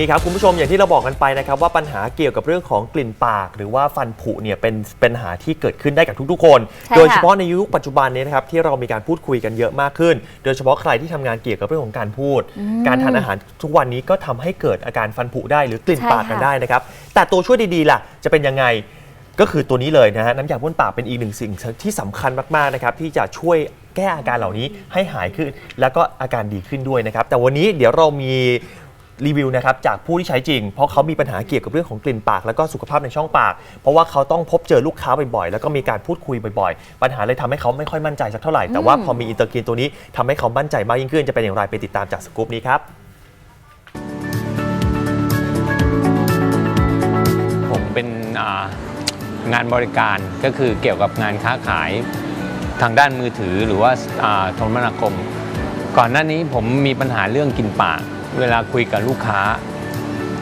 นี่ครับคุณผู้ชมอย่างที่เราบอกกันไปนะครับว่าปัญหาเกี่ยวกับเรื่องของกลิ่นปาก หรือว่าฟันผุเนี่ยเป็นเป็นปัญหาที่เกิดขึ้นได้กับทุกๆ คนใช่ค่ะโดยเฉพาะในยุคปัจจุบันนี้นะครับที่เรามีการพูดคุยกันเยอะมากขึ้น โดยเฉพาะใครที่ทำงานเกี่ยวกับเรื่องของการพูด การทานอาหารทุกวันนี้ก็ทำให้เกิดอาการฟันผุได้หรือกลิ่นใช่ปากกันค่ะได้นะครับแต่ตัวช่วยดีๆล่ะจะเป็นยังไงก็คือตัวนี้เลยนะฮะน้ำยาบ้วนปากเป็นอีกหนึ่งสิ่งที่สำคัญมากๆนะครับที่จะช่วยแก้อาการเหล่านี้ให้หายขึ้น แล้วก็อาการดีขึ้นด้วยนะครับแต่วันนี้เดี๋ยวเรามี รีวิวนะครับจากผู้ที่ใช้จริง เพราะเขามีปัญหาเกี่ยวกับเรื่องของกลิ่นปากแล้วก็สุขภาพในช่องปาก เพราะว่าเขาต้องพบเจอลูกค้าบ่อยๆ แล้วก็มีการพูดคุยบ่อยๆ ปัญหาเลยทำให้เขาไม่ค่อยมั่นใจสักเท่าไหร่ แต่ว่าพอมีอินเตอร์กินตัวนี้ทำให้เขามั่นใจมากยิ่งขึ้นจะเป็นอย่างไรไปติดตามจากสกู๊ปนี้ครับผมเป็นอ่างานบริการก็คือเกี่ยวกับงานค้าขายทางด้านมือถือหรือว่าอ่าโทรมนาคม ก่อนหน้านี้ผมมีปัญหาเรื่องกลินปาก เวลาคุยกับลูกค้า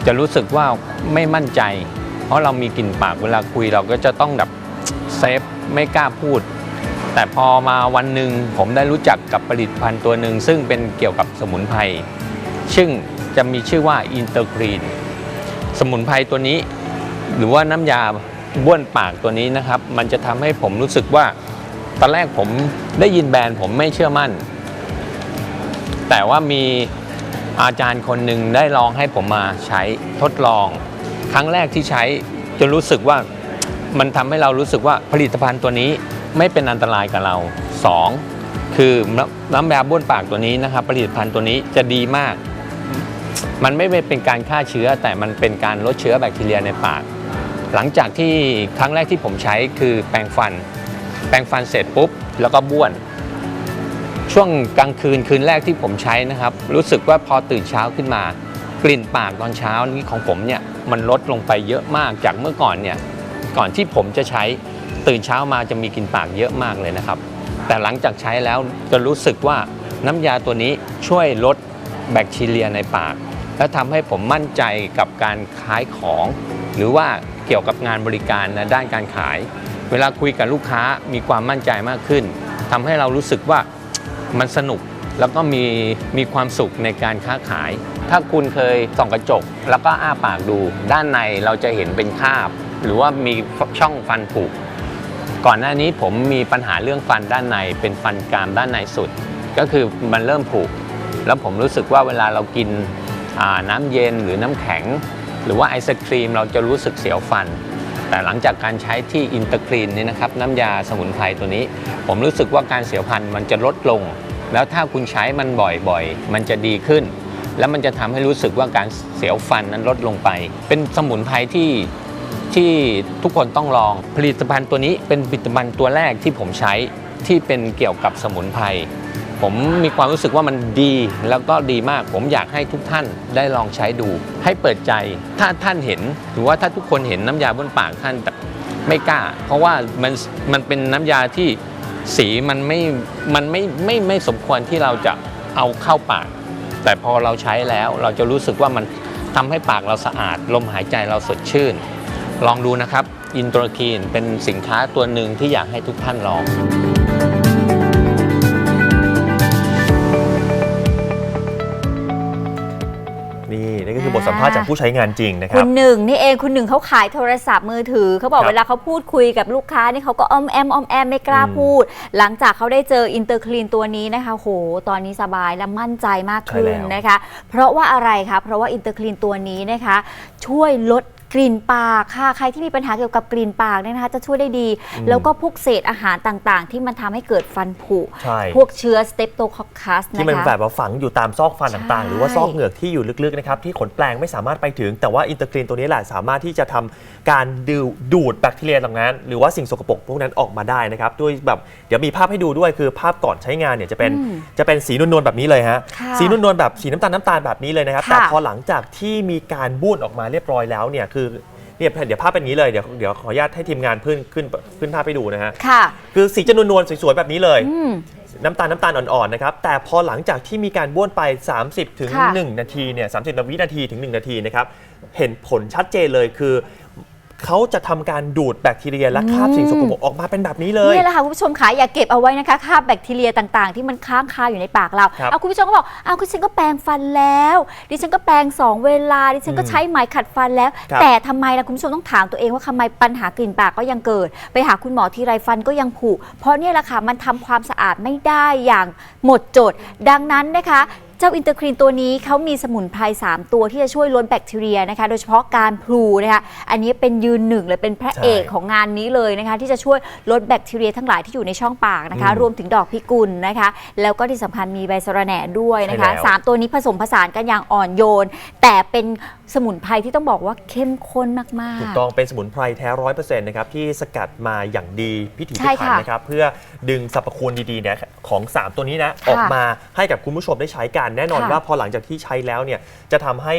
จะรู้สึกว่าไม่มั่นใจ เพราะเรามีกลิ่นปากเวลาคุยเราก็จะต้องแบบเซฟไม่กล้าพูด แต่พอมาวันหนึ่งผมได้รู้จักกับผลิตภัณฑ์ตัวหนึ่งซึ่งเป็นเกี่ยวกับสมุนไพรซึ่งจะมีชื่อว่าอินเตอร์กรีนสมุนไพรตัวนี้ หรือว่าน้ำยาบ้วนปากตัวนี้นะครับ มันจะทำให้ผมรู้สึกว่าตอนแรกผมได้ยินแบรนด์ผมไม่เชื่อมั่น แต่ว่ามี อาจารย์คนหนึ่งได้ลองให้ผมมาใช้ทดลอง ครั้งแรกที่ใช้จะรู้สึกว่ามันทำให้เรารู้สึกว่าผลิตภัณฑ์ตัวนี้ไม่เป็นอันตรายกับเรา 2. คือน้ำน้ำยาบ้วนปากตัวนี้นะครับ ผลิตภัณฑ์ตัวนี้จะดีมาก มันไม่เป็นการฆ่าเชื้อ แต่มันเป็นการลดเชื้อแบคทีเรียในปาก หลังจากที่ครั้งแรกที่ผมใช้คือแปรงฟัน แปรงฟันเสร็จปุ๊บ แล้วก็บ้วน ช่วงกลางคืนคืนแรกที่ผมใช้นะครับ รู้สึกว่าพอตื่นเช้าขึ้นมา กลิ่นปากตอนเช้านี้ของผมเนี่ยมันลดลงไปเยอะมากจากเมื่อก่อนเนี่ยก่อนที่ผมจะใช้ตื่นเช้ามาจะมีกลิ่นปากเยอะมากเลยนะครับ แต่หลังจากใช้แล้วจะรู้สึกว่าน้ำยาตัวนี้ช่วยลดแบคทีเรียในปาก และทำให้ผมมั่นใจกับการขายของ หรือว่าเกี่ยวกับงานบริการในด้านการขาย เวลาคุยกับลูกค้ามีความมั่นใจมากขึ้นทำให้เรารู้สึกว่า มันสนุกแล้วก็มีมีความสุขในการค้าขาย ถ้าคุณเคยส่องกระจก แล้วก็อ้าปากดู ด้านในเราจะเห็นเป็นคาบ หรือว่ามีช่องฟันผุก่อนหน้านี้ผมมีปัญหาเรื่องฟันด้านในเป็นฟันกรามด้านในสุด ก็คือมันเริ่มผุแล้วผมรู้สึกว่าเวลาเรากินน้ำเย็นหรือน้ำแข็ง หรือว่าไอศครีมเราจะรู้สึกเสียวฟัน แต่หลังจากการใช้ที่อินเตอร์กรีนนี่นะครับน้ำยาสมุนไพรตัวนี้ ผมรู้สึกว่าการเสียวฟันมันจะลดลง แล้วถ้าคุณใช้มันบ่อยๆ มันจะดีขึ้น แล้วมันจะทำให้รู้สึกว่าการเสียวฟันนั้นลดลงไป เป็นสมุนไพรที่ที่ทุกคนต้องลองผลิตภัณฑ์ตัวนี้เป็นผลิตภัณฑ์ตัวแรกที่ผมใช้ที่เป็นเกี่ยวกับสมุนไพร ผมมีความรู้สึกว่ามันดีแล้วก็ดีมาก ผมอยากให้ทุกท่านได้ลองใช้ดู ให้เปิดใจ ถ้าท่านเห็นหรือว่าถ้าทุกคนเห็นน้ำยาบนปากท่านแต่ไม่กล้า เพราะว่ามันมันเป็นน้ำยาที่สีมันไม่มันไม่ไม่ไม่สมควรที่เราจะเอาเข้าปาก แต่พอเราใช้แล้วเราจะรู้สึกว่ามันทำให้ปากเราสะอาด ลมหายใจเราสดชื่น ลองดูนะครับอินโตรคีนเป็นสินค้าตัวหนึ่งที่อยากให้ทุกท่านลอง สัมภาษณ์จากผู้ใช้งานจริงนะคคุรับ ณหนึ่งนี่เองคุณหนึ่งเขาขายโทรศัพท์มือถือเขาบอกครับเวลาเขาพูดคุยกับลูกค้านี่เขาก็อ้อมแอมอ้อมแอมไม่กล้าอืมพูด หลังจากเขาได้เจออินเตอร์คลีนตัวนี้นะคะโหตอนนี้สบายและมั่นใจมากขึ้นใช่แล้ว นะคะ เพราะว่าอะไรคะเพราะว่าอินเตอร์คลีนตัวนี้นะคะ ช่วยลด กลิ่นปากค่ะใครที่มีปัญหาเกี่ยวกับกลิ่นปากเนี่ยนะคะ จะช่วยได้ดี แล้วก็พวกเศษอาหารต่างๆ ที่มันทำให้เกิดฟันผุ ใช่ พวกเชื้อสเตปโตคอคัสที่นะมันคะแบบว่าฝังอยู่ตามซอกฟันต่างๆใช่หรือว่าซอกเหงือกที่อยู่ลึกๆนะครับที่ขนแปลงไม่สามารถไปถึง แต่ว่าอินเตอร์กรีนตัวนี้แหละสามารถที่จะทำการดูดูดแบคทีเรียเหล่านั้น หรือว่าสิ่งสกปรกพวกนั้นออกมาได้นะครับด้วยแบบเดี๋ยวมีภาพให้ดูด้วยคือภาพก่อนใช้งานเนี่ยจะเป็นอืมจะเป็นสีนวลๆแบบนี้เลยฮะค่ะสีนวลๆแบบสีน้ำตาลน้ำตาลแบบนี้เลยนะครับค่ะ แต่พอหลังจากที่มีการบ้วนออกมาเรียบร้อยแล้วเนี่ยคือเนี่ยเดี๋ยวภาพเป็นอย่างนี้เลยเดี๋ยวเดี๋ยวขออนุญาตให้ทีมงานขึ้นขึ้นขึ้นภาพให้ดูนะฮะค่ะ คือสีจะนวลๆสวยๆแบบนี้เลย อืม น้ำตาลน้ำตาลอ่อนๆนะครับแต่พอหลังจากที่มีการบ้วนไป 30 ถึง ค่ะ 1 นาทีเนี่ย30วินาทีถึง 1 นาทีนะครับเห็นผลชัดเจนเลยคือ เขาจะทำการดูดแบคทีเรียและคราบสิ่งสกปรกออกมาเป็นแบบนี้เลย นี่แหละค่ะคุณผู้ชมค่ะอย่าเก็บเอาไว้นะคะคราบแบคทีเรียต่างๆ ที่มันค้างคาอยู่ในปากเราครับเอาคุณผู้ชมก็บอกเอาคุณฉันก็แปรงฟันแล้ว ดิฉันก็แปรงสองเวลา ดิฉันก็อืมใช้ไหมขัดฟันแล้ว ครับแต่ทำไมล่ะคุณผู้ชมต้องถามตัวเองว่าทำไมปัญหากลิ่นปากก็ยังเกิด ไปหาคุณหมอทีไรฟันก็ยังผุเพราะเนี่ยแหละค่ะมันทำความสะอาดไม่ได้อย่างหมดจด ดังนั้นนะคะ เจ้าอินเตอร์ครีนตัวนี้เขามีสมุนไพร3 ตัวที่จะช่วยลดแบคทีเรียนะคะ โดยเฉพาะการพลูนะคะอันนี้เป็นยืนหนึ่งเลยเป็นพระเอกใช่ของงานนี้เลยนะคะ ที่จะช่วยลดแบคทีเรียทั้งหลายที่อยู่ในช่องปากนะคะอืมรวมถึงดอกพิกุลนะคะ แล้วก็ที่สำคัญมีใบสะระแหน่ด้วยนะคะใช่แล้วสามตัวนี้ผสมผสานกันอย่างอ่อนโยน แต่เป็น สมุนไพรที่ต้องบอกว่าเข้มข้นมากถูกๆต้องเป็นสมุนไพรแท้ร้อยเปอร์เซ็นต์นะครับที่สกัดมาอย่างดีพิถีใช่พิถันค่ะนะครับเพื่อดึงสรรพคุณดีๆเนี่ยของ 3 ตัวนี้นะค่ะออกมาให้กับคุณผู้ชมได้ใช้กันแน่นอนค่ะว่าพอหลังจากที่ใช้แล้วเนี่ยจะทำให้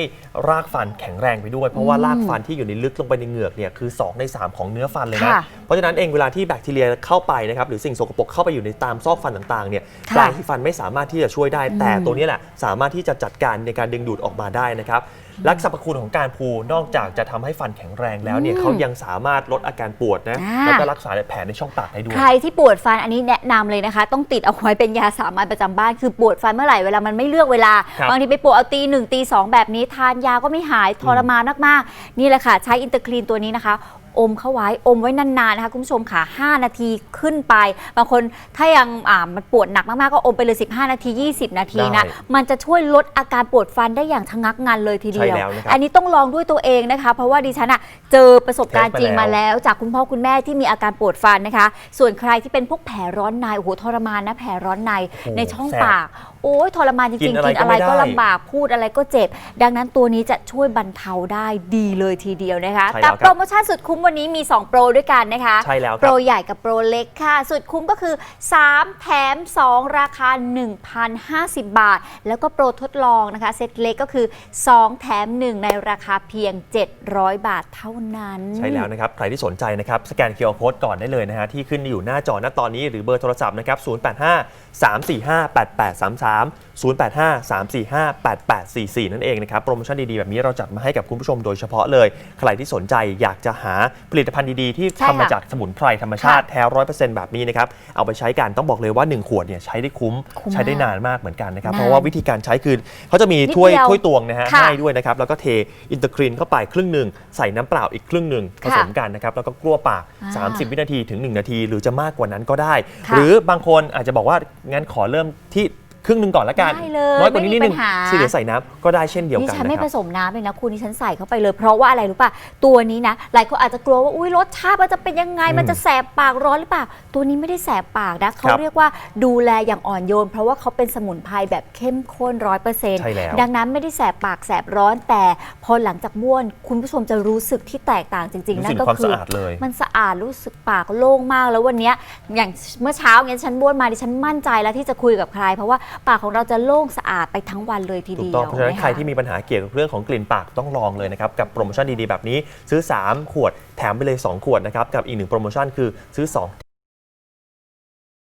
รากฟันแข็งแรงไปด้วย เพราะว่าอืมรากฟันที่อยู่ในลึกลงไปในเหงือกเนี่ยคือ 2 ใน 3 ของเนื้อฟันเลยนะค่ะเพราะฉะนั้นเองเวลาที่แบคทีเรียเข้าไปนะครับหรือสิ่งสกปรกเข้าไปอยู่ในตามซอกฟันต่างๆเนี่ยค่ะ ปลายที่ฟันไม่สามารถที่จะช่วยได้แต่อืมตัวนี้แหละสามารถที่จะจัดการในการดึงดูดออกมาได้นะครับและสรรพคุณของการพูนอกจากจะทำให้ฟันแข็งแรงแล้วเนี่ยอืมเขายังสามารถลดอาการปวดนะอ่า แล้วก็รักษาแผลในช่องปากได้ด้วย ใครที่ปวดฟันอันนี้แนะนำเลยนะคะ ต้องติดเอาไว้เป็นยาสามัญประจำบ้านคือปวดฟันเมื่อไหร่เวลามันไม่เลือกเวลาครับ บางทีไปปวดเอาตีหนึ่งตีสองแบบนี้ทานยาก็ไม่หายทรมานมากๆนี่แหละค่ะ ใช้อินเตอร์คลีนตัวนี้นะคะอมเข้าไว้อมไว้นานๆนะคะคุณผู้ชมค่ะ 5 นาทีขึ้นไป บางคนถ้ายังอ่ามันปวดหนักมากๆก็อมไปเลย 15 นาที 20 นาทีนะ ได้มันจะช่วยลดอาการปวดฟันได้อย่างชะงักงันเลยทีเดียว ใช่แล้วนะครับอันนี้ต้องลองด้วยตัวเองนะคะ เพราะว่าดิฉันอะเจอประสบการณ์จริงมาเทสมาแล้วแล้วแล้ว จากคุณพ่อคุณแม่ที่มีอาการปวดฟันนะคะ ส่วนใครที่เป็นพวกแผลร้อนในโอ้โหทรมานนะแผลร้อนในโอ้โหในช่องแสบปาก โอ้ยทรมานจกิริงนๆอะไรกินอะไรก็ก็ไม่ได้ลำบากพูดอะไรก็เจ็บ ดังนั้นตัวนี้จะช่วยบรรเทาได้ดีเลยทีเดียวนะคะ ใช่แล้วกัครับ โปรโมชั่นสุดคุ้มวันนี้มี 2 โปรด้วยกันนะคะใช่แล้วคโปรรับใหญ่กับโปรเล็กค่ะ สุดคุ้มก็คือ 3 แถม 2 ราคา 1,050 บาท แล้วก็โปรทดลองนะคะ เซตเล็กก็คือ 2 แถม 1 ในราคาเพียง 700 บาทเท่านั้น ใช่แล้วนะครับ ใครที่สนใจนะครับ สแกน QR Code ก่อนได้เลยนะฮะ ที่ขึ้นอยู่หน้าจอณตอนนี้หรือเบอร์โทรศัพท์นะครับ 085 345 8833 085 345 8844 นั่นเองนะครับ โปรโมชั่นดีๆ แบบนี้เราจัดมาให้กับคุณผู้ชมโดยเฉพาะเลย ใครที่สนใจอยากจะหาผลิตภัณฑ์ดี ๆ ที่ใช่ทำมาค่ะจากสมุนไพรธรรมชาติแท้ร้อยเปอร์เซ็นต์แบบนี้นะครับ เอาไปใช้กันต้องบอกเลยว่า 1 ขวดเนี่ยใช้ได้คุ้มคุ้มใช้ได้มากนานมากเหมือนกันนะครับ นานเพราะว่าวิธีการใช้คือเขาจะมีนิดถ้วยเดียวถ้วยตวงนะฮะค่ะให้ด้วยนะครับ แล้วก็เทอินเตอร์ครีนเข้าไปครึ่งหนึ่งใส่น้ำเปล่าอีกครึ่งหนึ่งผสมกันนะครับแล้วก็กลัวปาก อ่า30 วินาทีถึง 1 นาที หรือจะมากกว่านั้นก็ได้ ค่ะ หรือบางคนอาจจะบอกว่างั้นขอเริ่มที่ค รึ่งหนึ่งก่อนละกันได้เลยน้อยกว่านี้นิดนึงไม่มีปัญหา ที่เหลือใส่น้ำก็ได้เช่นเดียวนี่กันฉันไม่นะคผรับ สมน้ำเลยนะคุณนี่ฉันใส่เข้าไปเลย เพราะว่าอะไรรู้ป่ะ ตัวนี้นะ หลายคนอาจจะกลัวว่า อุ้ยรสชาติมันจะเป็นยังไง อืมมันจะแสบปากร้อนหรือเปล่า ตัวนี้ไม่ได้แสบปากนะ เขาครับเรียกว่าดูแลอย่างอ่อนโยน เพราะว่าเขาเป็นสมุนไพรแบบเข้มข้นร้อยเปอร์เซ็นต์ใช่แล้ว ดังนั้นไม่ได้แสบปากแสบร้อน แต่พอหลังจากบ้วน คุณผู้ชมจะรู้สึกที่แตกต่างจริงๆรู้นั่สึกนก็ความคื สะออาดเลย มันสะอาดรู้สึกปากโล่งมากแล้ววันเนี้ยอย่างเมื่อเช้าเงี้ยฉันบ้วนมาดิฉันมั่นใจแล้วที่จะคุยกับใคร เพราะว่าปากของเราจะโล่งสะอาดไปทั้งวันเลยทีถูเดีกยวต้องเพราะฉะนั้นคใครที่มีปัญหาเกี่ยวกับเรื่องของกลิ่นปากต้องลองเลยนะครับ กับโปรโมชั่นดีๆแบบนี้ซื้อ 3 ขวดแถมไปเลย 2 ขวดนะครับ กับอีกหนึ่งโปรโมชั่นคือซื้อ 2